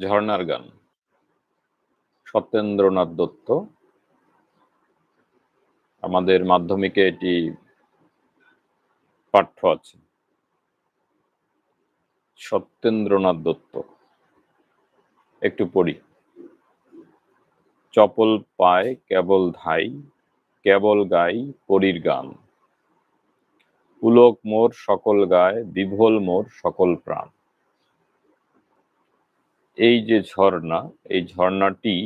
ঝর্ণার গান। সত্যেন্দ্রনাথ দত্ত। আমাদের মাধ্যমিকে এটি পাঠ্য আছে। সত্যেন্দ্রনাথ দত্ত। একটু পড়ি। চপল পায়, কেবল ধাই, কেবল গাই, পরীর গান। পুলক মোর, সকল গায়, বিভোল মোর, সকল প্রাণ। এই যে ঝর্ণা, এই ঝর্ণাটি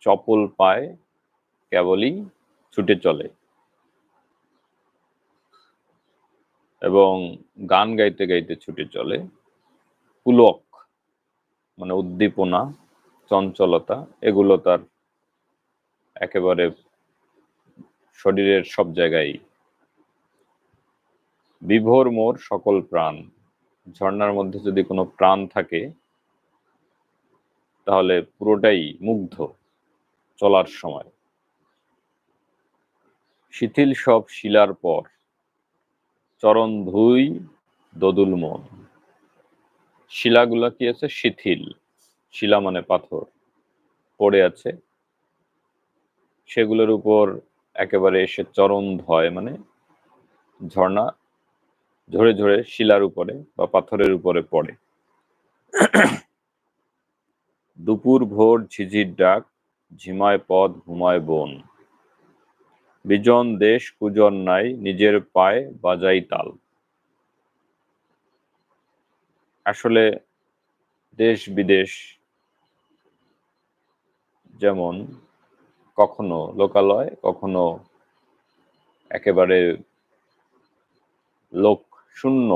চপল পায়, কেবলই ছুটে চলে। এবং গান গাইতে গাইতে ছুটে চলে। পুলক মানে উদ্দীপনা, চঞ্চলতা, এগুলো তার একেবারে শরীরের সব জায়গায় বিভোর মোর সকল প্রাণ। ঝর্ণার মধ্যে যদি কোনো প্রাণ থাকে তাহলে পুরোটাই মুগ্ধ চলার সময়। শিথিল সব শিলার পর চরণ ধুই দদুল মন। শিলাগুলা কি আছে? শিথিল। শিলা মানে পাথর। পড়ে আছে। সেগুলোর উপর একেবারে এসে চরণ ধয় মানে ঝর্ণা ঝরে ঝরে শিলার উপরে বা পাথরের উপরে পড়ে। দুপুর ভোর ঝিঝির ডাক, ঝিমায় পথ ঘুমায় বন। বিজন দেশ কুজন নাই, নিজের পায়ে বাজাই তাল। আসলে দেশ বিদেশ যেমন কখনো লোকালয়, কখনো একেবারে লোক শূন্য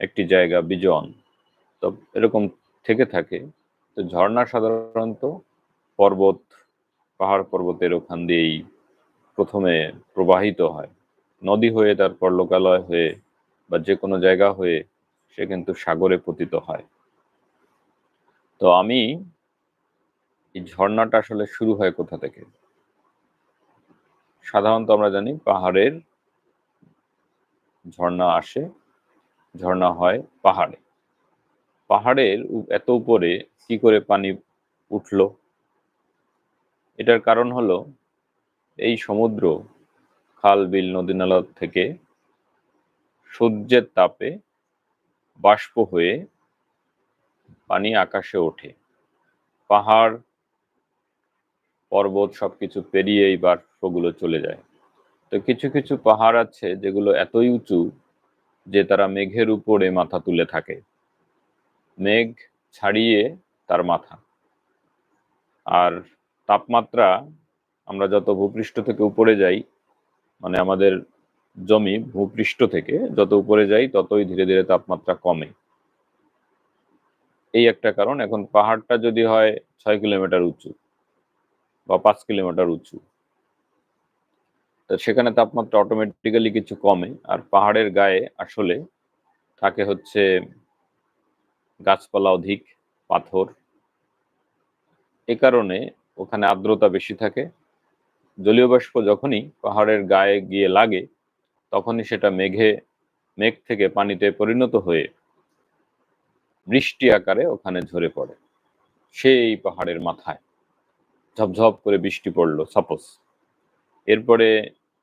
একটি জায়গা বিজন, তো এরকম থেকে থাকে। তো ঝর্ণা সাধারণত পর্বত, পাহাড় পর্বতের ওখান দিয়েই প্রথমে প্রবাহিত হয়। নদী হয়ে তারপর লোকালয় হয়ে বা যে কোনো জায়গা হয়ে সে কিন্তু সাগরে পতিত হয়। তো আমি এই ঝর্ণাটা আসলে শুরু হয় কোথা থেকে? সাধারণত আমরা জানি পাহাড়ের ঝর্ণা আসে, ঝর্ণা হয় পাহাড়ে। পাহাড়ের এত উপরে কি করে পানি উঠল? এটার কারণ হলো, এই সমুদ্র, খাল, বিল, নদী, নালা থেকে সূর্যের তাপে বাষ্প হয়ে পানি আকাশে ওঠে। পাহাড়, পর্বত সবকিছু পেরিয়ে এই বাষ্পগুলো চলে যায়। তো কিছু কিছু পাহাড় আছে যেগুলো এতই উঁচু যে তারা মেঘের উপরে মাথা তুলে থাকে। মেঘ ছাড়িয়ে তার মাথা। আর তাপমাত্রা আমরা যত ভূপৃষ্ঠ থেকে উপরে যাই মানে আমাদের জমি ভূপৃষ্ঠ থেকে যত উপরে যাই, ততই ধীরে ধীরে তাপমাত্রা কমে। এই একটা কারণ, এখন পাহাড়টা যদি হয় ছয় কিলোমিটার উঁচু বা পাঁচ কিলোমিটার উঁচু, তো সেখানে তাপমাত্রা অটোমেটিক্যালি কিছু কমে। আর পাহাড়ের গায়ে আসলে থাকে হচ্ছে গাছপালা অধিক, পাথর। এ কারণে ওখানে আর্দ্রতা বেশি থাকে। জলীয় বাষ্প যখনই পাহাড়ের গায়ে গিয়ে লাগে, তখনই সেটা মেঘে, মেঘ থেকে পানিতে পরিণত হয়ে বৃষ্টি আকারে ওখানে ঝরে পড়ে। সেই পাহাড়ের মাথায় ঝপঝপ করে বৃষ্টি পড়ল, সাপোজ। এরপরে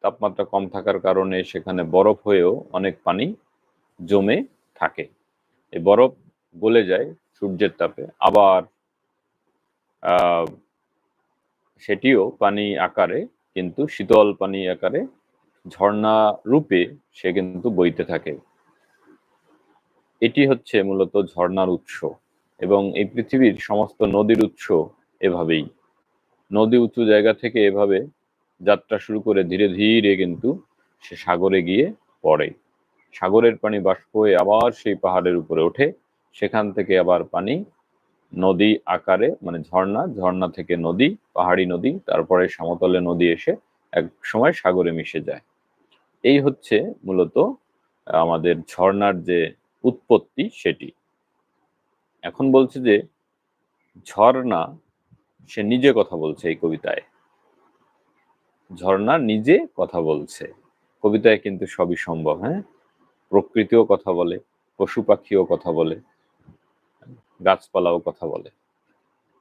তাপমাত্রা কম থাকার কারণে সেখানে বরফ হয়েও অনেক পানি জমে থাকে। এই বরফ গলে যায় সূর্যের তাপে। আবার সেটিও পানি আকারে, কিন্তু শীতল পানি আকারে, ঝর্ণা রূপে সে কিন্তু বইতে থাকে। এটি হচ্ছে মূলত ঝর্ণার উৎস এবং এই পৃথিবীর সমস্ত নদীর উৎস এভাবেই। নদী উঁচু জায়গা থেকে এভাবে যাত্রা শুরু করে ধীরে ধীরে কিন্তু সে সাগরে গিয়ে পড়ে। সাগরের পানি বাষ্প হয়ে আবার সেই পাহাড়ের উপরে ওঠে। সেখান থেকে আবার পানি নদী আকারে মানে ঝর্ণা ঝর্ণা থেকে নদী, পাহাড়ি নদী, তারপরে সমতলে নদী এসে এক সময় সাগরে মিশে যায়। এই হচ্ছে মূলত আমাদের ঝর্ণার যে উৎপত্তি সেটি। এখন বলছে যে ঝর্ণা, সে নিজে কথা বলছে এই কবিতায়। ঝর্ণা নিজে কথা বলছে। কবিতায় কিন্তু সবই সম্ভব হ্যাঁ? প্রকৃতিও কথা বলে, পশু পাখিও কথা বলে গাছপালাও কথা বলে।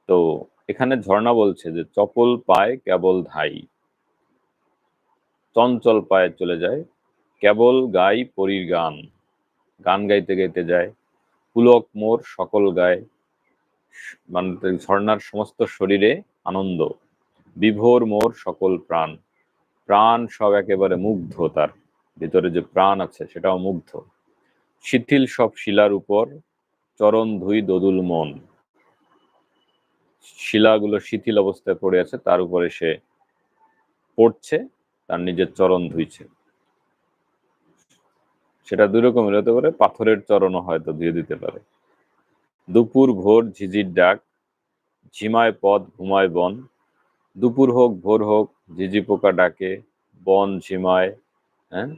তো এখানে ঝর্ণা বলছে যে, চপল পায়, কেবল ধাই। চঞ্চল পায়ে চলে যায়, কেবল গাই পরীর গান। গান গাইতে গাইতে যায়, পুলক মোর সকল গায়। মানে ঝর্ণার সমস্ত শরীরে আনন্দ, বিভোর মোর সকল প্রাণ। প্রাণ সব একেবারে মুগ্ধ তার, ভিতরে যে প্রাণ আছে সেটাও মুগ্ধ। শিথিল সব শিলার উপর চরণ ধুই দদুল মন। শিলাগুলো শিথিল অবস্থায় পড়ে আছে, তার উপরে সে পড়ছে, তার নিজের চরণ ধুইছে। সেটা দুই রকমের হতে পারে, পাথরের চরণও হয়তো ধুয়ে দিতে পারে। দুপুর ভোর ঝিঝির ডাক, ঝিমায় পথ ঘুমায় বন। দুপুর হোক, ভোর হোক, ঝিঝি পোকা ডাকে, বন ঝিমায় হ্যাঁ?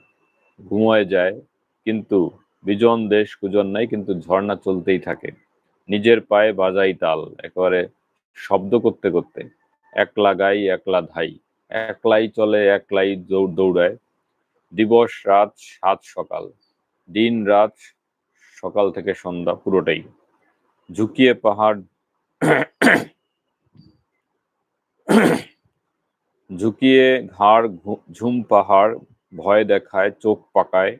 ঘুমায় যায়, কিন্তু বিজন দেশ কুজন নাই, কিন্তু ঝর্ণা চলতেই থাকে। নিজের পায়ে বাজাই তাল, একেবারে শব্দ করতে করতে। একলা গাই, একলা ধাই। একলাই চলে, একলাই দৌড় দৌড়ায়। দিবস, রাত, সাত, সকাল। দিন, রাত, সকাল থেকে সন্ধ্যা পুরোটাই। ঝুঁকিয়ে পাহাড় ঝুঁকিয়ে ঘাড় ঝুম পাহাড়, ভয় দেখায়, চোখ পাকায়।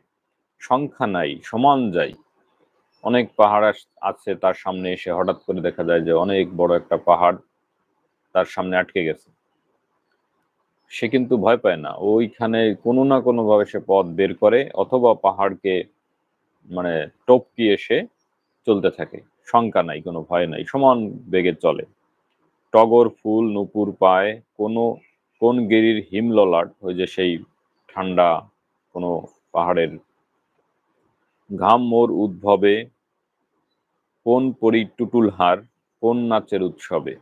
সংখ্যা নাই, সমান যাই অনেক পাহাড় আছে তার সামনে এসে হঠাৎ করে দেখা যায় যে অনেক বড় একটা পাহাড় তার সামনে আটকে গেছে। সে কিন্তু ভয় পায় না। ওইখানে কোনো না কোনো ভাবে সে পথ বের করে অথবা পাহাড়কে মানে টপকি এসে চলতে থাকে। শঙ্কা নাই, কোনো ভয় নাই, সমান বেগে চলে। টগর ফুল নুপুর পায়, কোনো, কোন গিরির হিমললাট, ওই যে সেই ঠান্ডা কোনো পাহাড়ের ঘাম মোর উদ্ভবে, কোন পরি টুটুল হার, কোন নাচের উৎসবে?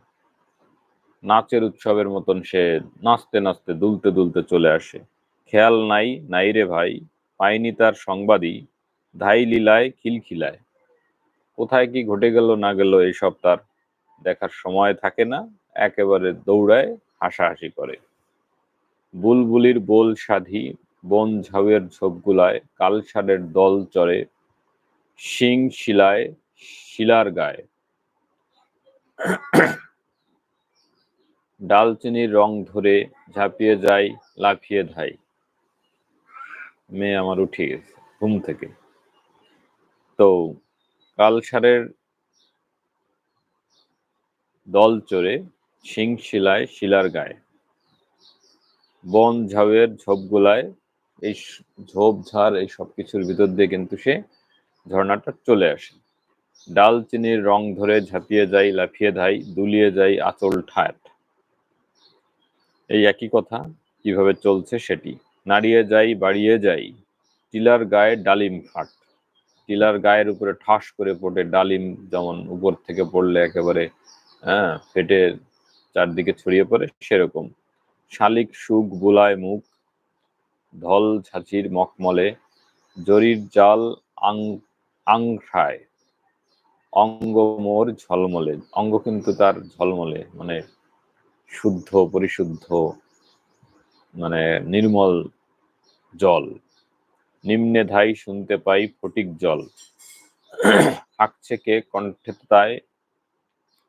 নাচের উৎসবের মতন সে নাচতে নাচতে দুলতে দুলতে চলে আসে। খেয়াল নাই নাই রে ভাই, পাইনি তার সংবাদই, ধাই লীলায় খিলখিলায়। কোথায় কি ঘটে গেল, না গেল এইসব তার দেখার সময় থাকে না, একেবারে দৌড়ায় হাসাহাসি করে। বুলবুলির বোল সাধি বন ঝাউয়ের ঝোপগুলায় কালসারের দল চড়ে শিং শিলায় শিলার গায়ে। ডালচিনির রং ধরে ঝাঁপিয়ে যায়, লাফিয়ে ধাই মেয়ে আমার উঠে গেছে ঘুম থেকে। তো কালসারের দল চড়ে শিং শিলায় শিলার গায়ে। বন ঝাউয়ের ঝোপগুলায় এই ঝোপঝাড় এই সব কিছুর ভিতর দিয়ে কিন্তু সে ঝর্ণাটা চলে আসে। ডাল চিনির রং ধরে ঝাঁপিয়ে যাই লাফিয়ে ধাই দুলিয়ে যাই আচল ঠাট। এই একই কথা, কীভাবে চলছে সেটি। নাড়িয়ে যাই, বাড়িয়ে যাই, টিলার গায়ে ডালিম ফাট। টিলার গায়ের উপরে ঠাস করে পড়ে ডালিম যেমন উপর থেকে পড়লে একেবারে হ্যাঁ ফেটে চারদিকে ছড়িয়ে পড়ে সেরকম। শালিক, সুখ, বুলায় মুখ ধল ঝাঁচির মখমলে, জরির জাল আং আংখায় অঙ্গ মোর ঝলমলে, অঙ্গ কিন্তু তার ঝলমলে মানে শুদ্ধ, পরিশুদ্ধ মানে নির্মল জল। নিম্নে ধাই শুনতে পাই ফটিক জল। হাঁকছে কে কণ্ঠে তাই,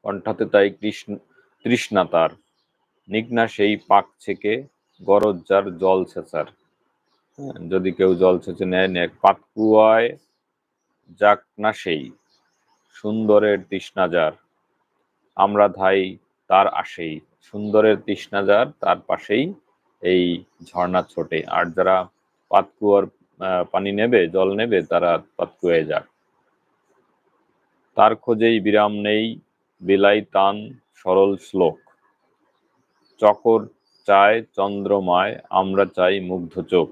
কণ্ঠাতে তাই কৃষ্ণ, তৃষ্ণা তার। নিকনা সেই পাক ছেকে গরজ যার জল ছেঁচার। যদি কেউ জল ছেঁচে নেয় নেয় পাতকুয়ায় যাক না সেই, সুন্দরের তৃষ্ণা যার আমরা ধাই তার আসেই, সুন্দরের তৃষ্ণা যার তার পাশেই এই ঝর্ণা ছোটে, আর যারা পাতকুয়ার পানি নেবে, জল নেবে, তারা পাতকুয়ায় যাক। তার খোঁজেই বিরাম নেই, বিলাই তান সরল শ্লোক। চকর চায় চন্দ্রমায়, আমরা চাই মুগ্ধ চোখ।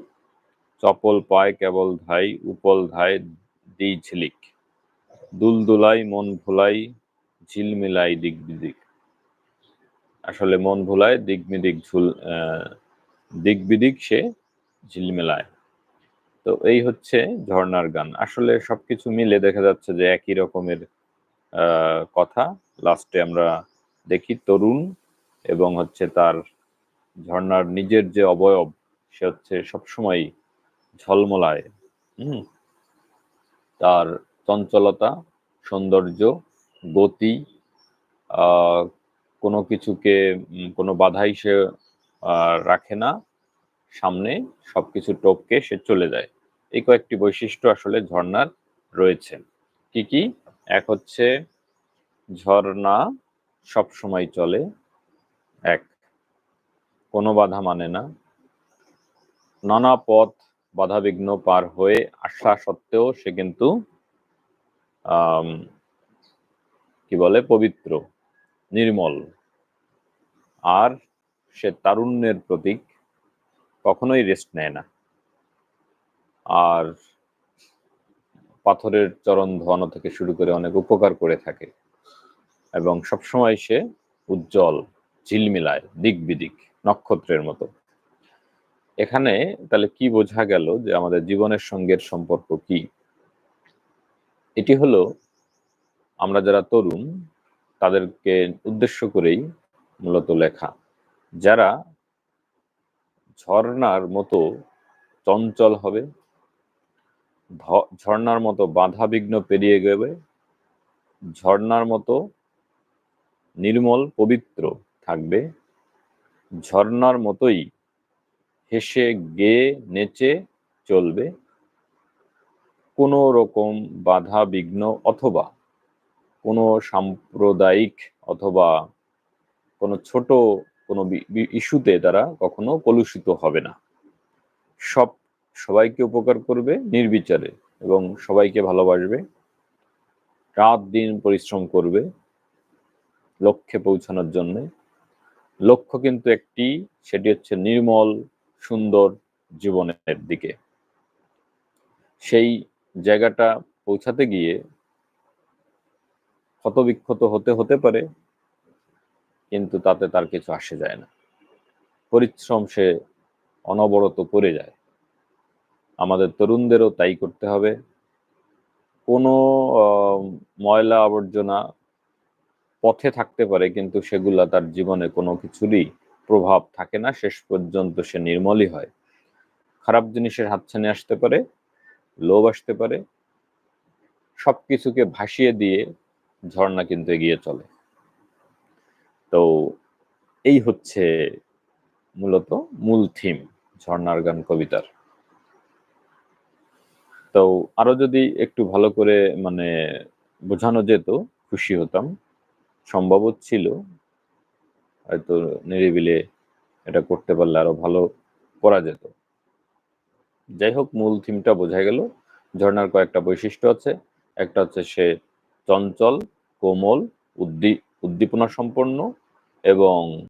চপল পায় কেবল ধাই, উপল ধাই, দিই ঝিলিক। দুলদুলাই, মন ভুলাই, ঝিলমিলাই দিক বিদিক আসলে মন ভুলায় দিক বিদিক ঝুল দিক বিদিক সে ঝিলমিলায়। তো এই হচ্ছে ঝর্নার গান। আসলে সবকিছু মিলে দেখা যাচ্ছে যে একই রকমের কথা। লাস্টে আমরা দেখি তরুণ এবং হচ্ছে তার ঝর্নার নিজের যে অবয়ব, সে হচ্ছে সবসময় ঝলমলায়, হুম? তার চঞ্চলতা, সৌন্দর্য, গতি কোনো কিছুকে কোনো বাধাই সে রাখে না। সামনে সবকিছু টপকে সে চলে যায়। এই কয়েকটি বৈশিষ্ট্য আসলে ঝর্ণার রয়েছে। কি কি? এক হচ্ছে, ঝর্ণা সব সময় চলে। এক, কোনো বাধা মানে না। নানা পথ বাধাবিঘ্ন পার হয়ে আসা সত্ত্বেও সে কিন্তু কি বলে, পবিত্র, নির্মল। আর সে তারুণ্যের প্রতীক কখনোই রেস্ট নেয় না। আর পাথরের চরণ ধোয়ানো থেকে শুরু করে অনেক উপকার করে থাকে। এবং সবসময় সে উজ্জ্বল, ঝিলমিলায় দিক বিদিক নক্ষত্রের মতো। এখানে তাহলে কি বোঝা গেল যে আমাদের জীবনের সঙ্গের সম্পর্ক কি? এটি হলো আমরা যারা তরুণ, তাদেরকে উদ্দেশ্য করেই মূলত লেখা। যারা ঝর্ণার মতো চঞ্চল হবে ঝর্ণার মতো বাধা বিঘ্ন পেরিয়ে গেবে, ঝর্ণার মতো নির্মল পবিত্র থাকবে, ঝর্ণার মতোই হেসে গেয়ে নেচে চলবে। কোনো রকম বাধা বিঘ্ন অথবা কোনো সাম্প্রদায়িক অথবা কোনো ছোট কোনো ইস্যুতে তারা কখনো কলুষিত হবে না। সব, সবাইকে উপকার করবে নির্বিচারে এবং সবাইকে ভালোবাসবে। রাত দিন পরিশ্রম করবে লক্ষ্যে পৌঁছানোর জন্য। লক্ষ্য কিন্তু একটি, সেটি হচ্ছে নির্মল সুন্দর জীবনের দিকে। সেই জায়গাটা পৌঁছাতে গিয়ে ক্ষতবিক্ষত হতে হতে পারে, কিন্তু তাতে তার কিছু আসে যায় না। পরিশ্রম সে অনবরত করে যায়। আমাদের তরুণদেরও তাই করতে হবে। কোনো ময়লা আবর্জনা পথে থাকতে পারে, কিন্তু সেগুলা তার জীবনে কোনো কিছুরই প্রভাব থাকে না, শেষ পর্যন্ত সে নির্মলই হয়। খারাপ জিনিসের হাতছানি আসতে পারে, লোভ আসতে পারে, সবকিছুকে ভাসিয়ে দিয়ে ঝর্ণা কিন্তু এগিয়ে চলে। তো এই হচ্ছে মূলত মূল থিম ঝর্ণার গান কবিতার। তো আরও যদি একটু ভালো করে মানে বোঝানো যেত, খুশি হতাম সম্ভব ছিল হয়তো নিরিবিলে এটা করতে পারলে আরও ভালো করা যেত। যাই হোক, মূল থিমটা বোঝা গেল। ঝর্নার কয়েকটা বৈশিষ্ট্য আছে। একটা হচ্ছে সে চঞ্চল, কোমল, উদ্দী উদ্দীপনা সম্পন্ন এবং